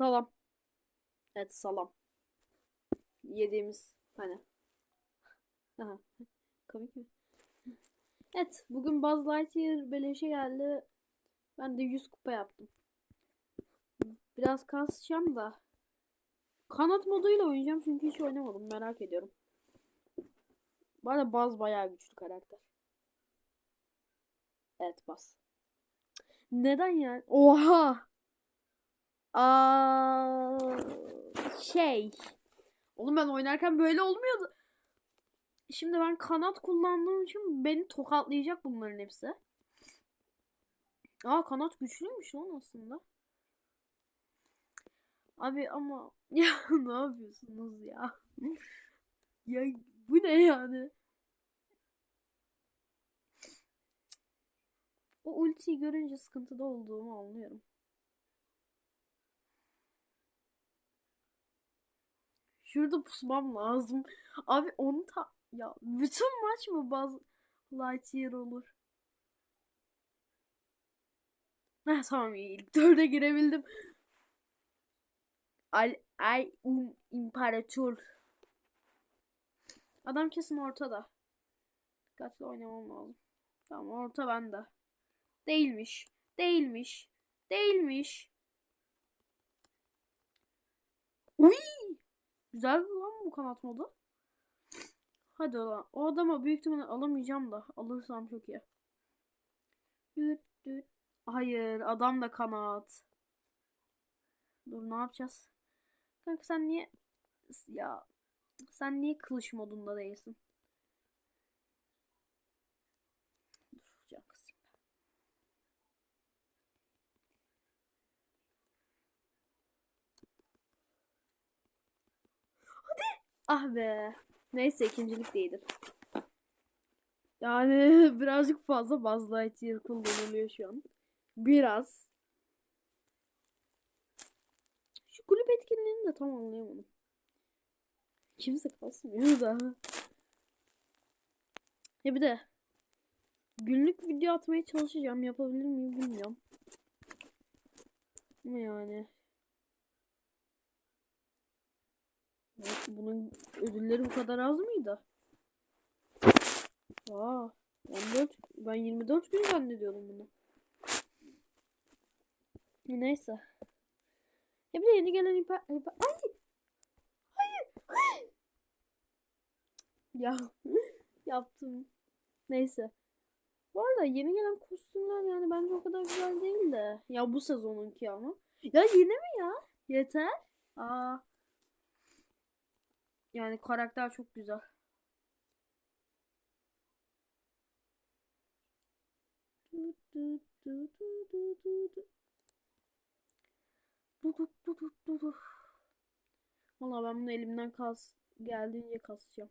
Salam. Evet salam. Yediğimiz hani. Aha. Komik mi? Evet bugün Buzz Lightyear beleşe geldi. Ben de 100 kupa yaptım. Biraz kasacağım da. Kanat moduyla oynayacağım çünkü hiç oynamadım merak ediyorum. Bu arada Buzz bayağı güçlü karakter. Evet Buzz. Neden yani? Oha! Aa, şey. Oğlum ben oynarken böyle olmuyordu. Şimdi ben kanat kullandığım için beni tokatlayacak bunların hepsi. Aa kanat güçlüymüş lan aslında. Abi ama ya ne yapıyorsunuz ya? ya bu ne yani? O ultiyi görünce sıkıntıda olduğumu anlıyorum. Şurada pusmam lazım. Abi onu ta ya bütün maç mı Buzz Lightyear olur? Heh, tamam iyi. İlk dörde girebildim. Al ay um imparator. Adam kesin ortada. Dikkatli oynamam lazım. Tamam orta bende. Değilmiş. Değilmiş. Değilmiş. Uy! Güzel lan bu kanat modu. Hadi lan. O adama büyük ihtimalle alamayacağım da. Alırsam çok iyi. Düt düt. Hayır adam da kanat. Dur ne yapacağız? Kanka sen niye ya sen niye kılıç modunda değilsin? Ah be. Neyse ikincilik değildir. Yani birazcık fazla Buzz Lightyear kullanılıyor şu an. Biraz. Şu kulüp etkinliğini de tam anlayamadım. Kimse kasmıyor da. Ya bir de günlük video atmaya çalışacağım. Yapabilir miyim bilmiyorum. Ama yani Evet, bunun ödülleri bu kadar az mıydı? Aa, 14 ben 24 gün zannediyordum bunu. Neyse. Ya bir de yeni gelen hiper... hiper... Ay! Hayır! Hayır! Ya yaptım. Neyse. Bu arada yeni gelen kostümler yani bence o kadar güzel değil de. Ya bu sezonunki ama. Ya yeni mi ya? Yeter. Aa. Yani karakter çok güzel. Valla ben bunu elimden kas geldiğince kasacağım.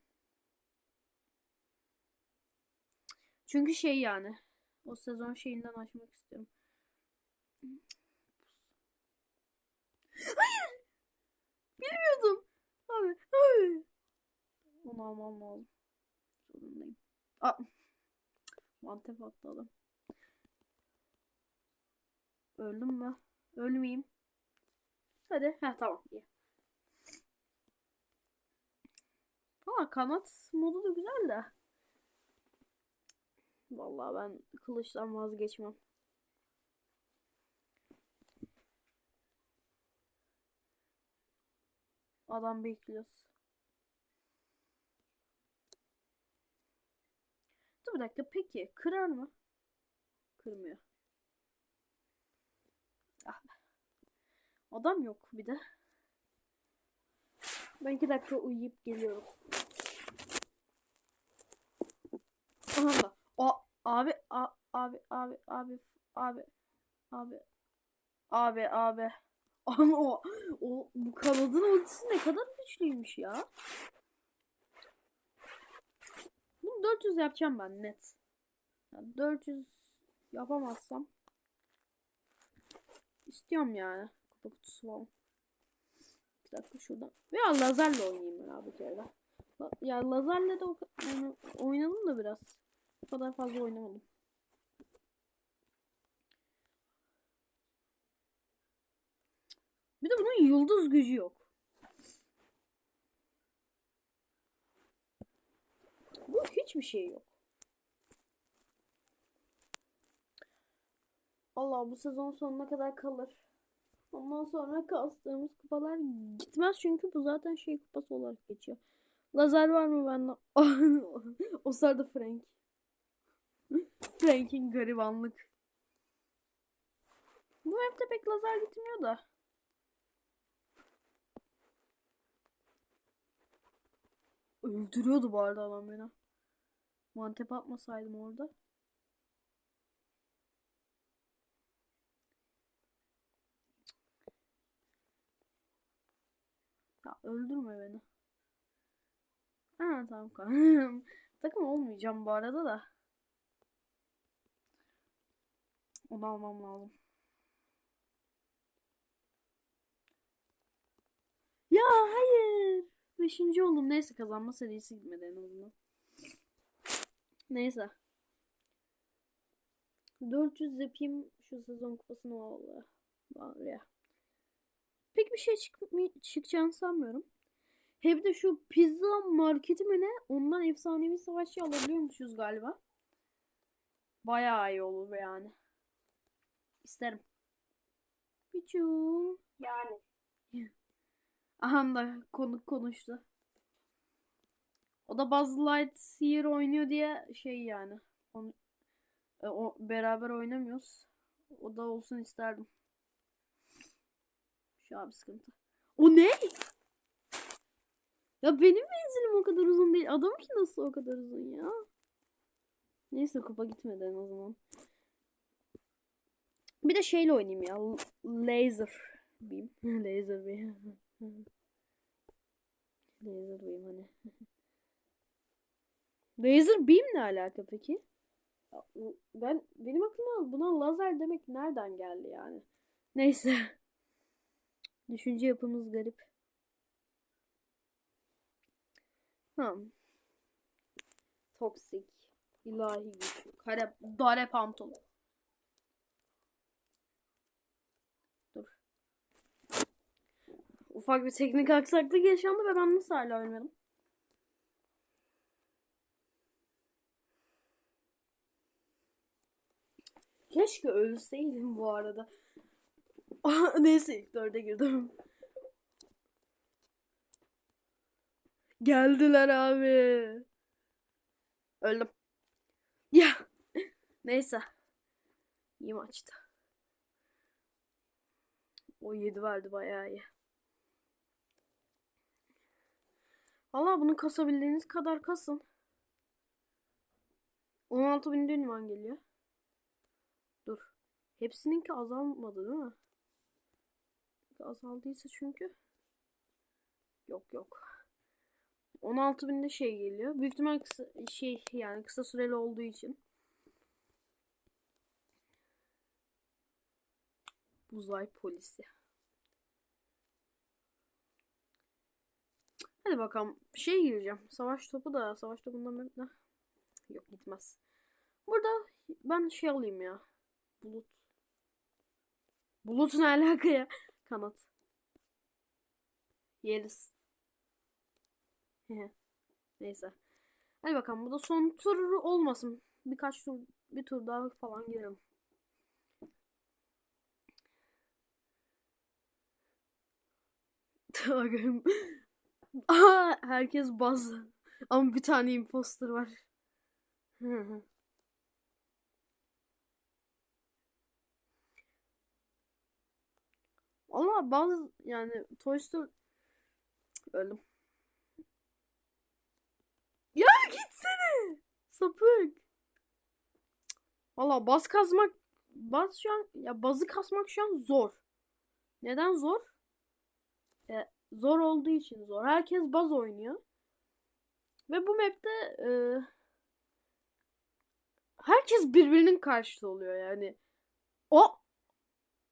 Çünkü şey yani o sezon şeyinden açmak istiyorum. Hayır! Bilmiyordum. Onu almam lazım. Zorundayım. Aa. Mantep attı. Öldüm mü? Ölmeyeyim. Hadi. Heh tamam. iyi. Ama kanat modu da güzel de. Vallahi ben kılıçtan vazgeçmem. Adam bekliyoruz. Dur bir dakika peki kırar mı? Kırmıyor. Ah be. Adam yok bir de. Ben iki dakika uyuyup geliyorum. Aha. O abi a, abi abi abi abi abi abi abi. Ama o, o bu kanadın ultisi ne kadar güçlüymüş ya. Bunu 400 yapacağım ben net. Yani 400 yapamazsam istiyorum yani. Kupa kutusu falan. Bir dakika şuradan. Veya lazerle oynayayım ben abi kere. Ya lazerle de o, oynadım da biraz. O kadar fazla oynamadım. Bir de bunun yıldız gücü yok. Bu hiçbir şey yok. Allah bu sezon sonuna kadar kalır. Ondan sonra kastığımız kupalar gitmez çünkü bu zaten şey kupası olarak geçiyor. Lazer var mı bende? o sırada Frank. Frank'in garibanlık. Bu map'te pek lazer gitmiyor da. Öldürüyordu bu arada adam beni. Mantep atmasaydım orada. Ya öldürme beni. Ha tamam kanka. Takım olmayacağım bu arada da. Onu almam lazım. Ya hayır. Beşinci oldum. Neyse kazanma serisi gitmedi en azından. Neyse. 400 yapayım şu sezon kupasını. Vallahi ya. Pek bir şey çıkmay- çıkacağını sanmıyorum. Hem de şu pizza marketi mi ne? Ondan efsanevi savaşçı alabiliyormuşuz galiba. Bayağı iyi olur yani. İsterim. Pichu. Yani. Aha da konuk konuştu. O da Buzz Lightyear oynuyor diye şey yani. Onu, e, o, beraber oynamıyoruz. O da olsun isterdim. Şu abi sıkıntı. O ne? Ya benim menzilim o kadar uzun değil. Adam ki nasıl o kadar uzun ya? Neyse kupa gitmedi en azından. Bir de şeyle oynayayım ya. Laser beam. Laser beam. Laser beam hani. Laser beam ne alaka peki? Ben benim aklıma buna lazer demek nereden geldi yani? Neyse. Düşünce yapımız garip. Tamam. Toksik. ilahi güç. Kare, dare pantolon. Dur. Ufak bir teknik aksaklık yaşandı ve ben nasıl hala ölmedim? Keşke ölseydim bu arada. Neyse ilk dörde girdim. Geldiler abi. Öldüm. Ya. Neyse. İyi maçtı. O 7 verdi bayağı iyi. Valla bunu kasabildiğiniz kadar kasın. 16 bin ünvan geliyor. Dur. Hepsininki azalmadı değil mi? Azaldıysa çünkü. Yok yok. 16 binde şey geliyor. Büyük ihtimal kısa, şey yani kısa süreli olduğu için. Uzay polisi. Hadi bakalım. Şey gireceğim. Savaş topu da. Savaş topundan ne? Yok gitmez. Burada ben şey alayım ya. Bulut. Bulut ne alaka ya? Kanat. Yeriz. Neyse. Hadi bakalım bu da son tur olmasın. Birkaç tur bir tur daha falan girelim. Herkes baz. Ama bir tane imposter var. Allah bazı yani Toy Story öldüm. Ya gitsene. Sapık. Valla baz kazmak baz şu an ya bazı kasmak şu an zor. Neden zor? Zor olduğu için zor. Herkes baz oynuyor. Ve bu map'te e, herkes birbirinin karşıtı oluyor yani. O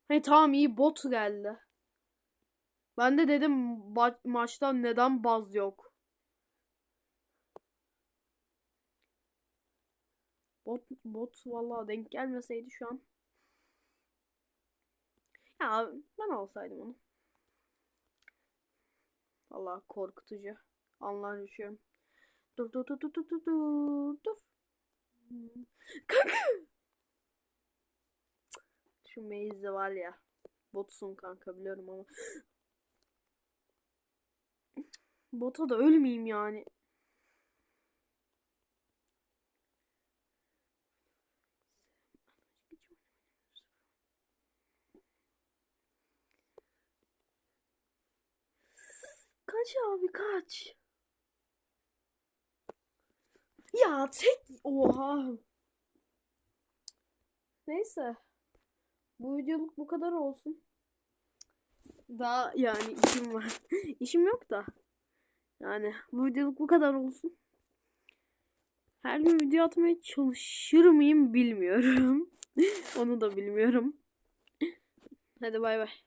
Hey tamam iyi bot geldi. Ben de dedim ma- maçta neden baz yok? Bot bot vallahi denk gelmeseydi şu an. Ya ben alsaydım onu. Allah korkutucu. Anlar düşüyorum. Dur dur dur dur dur dur dur. dur. Kanka. Şu Maze var ya. Botsun kanka biliyorum ama. Bota da ölmeyeyim yani. Kaç abi kaç. Ya tek oha. Neyse. Bu videoluk bu kadar olsun. Daha yani işim var. işim yok da. Yani bu videoluk bu kadar olsun. Her gün video atmaya çalışır mıyım bilmiyorum. Onu da bilmiyorum. Hadi bay bay.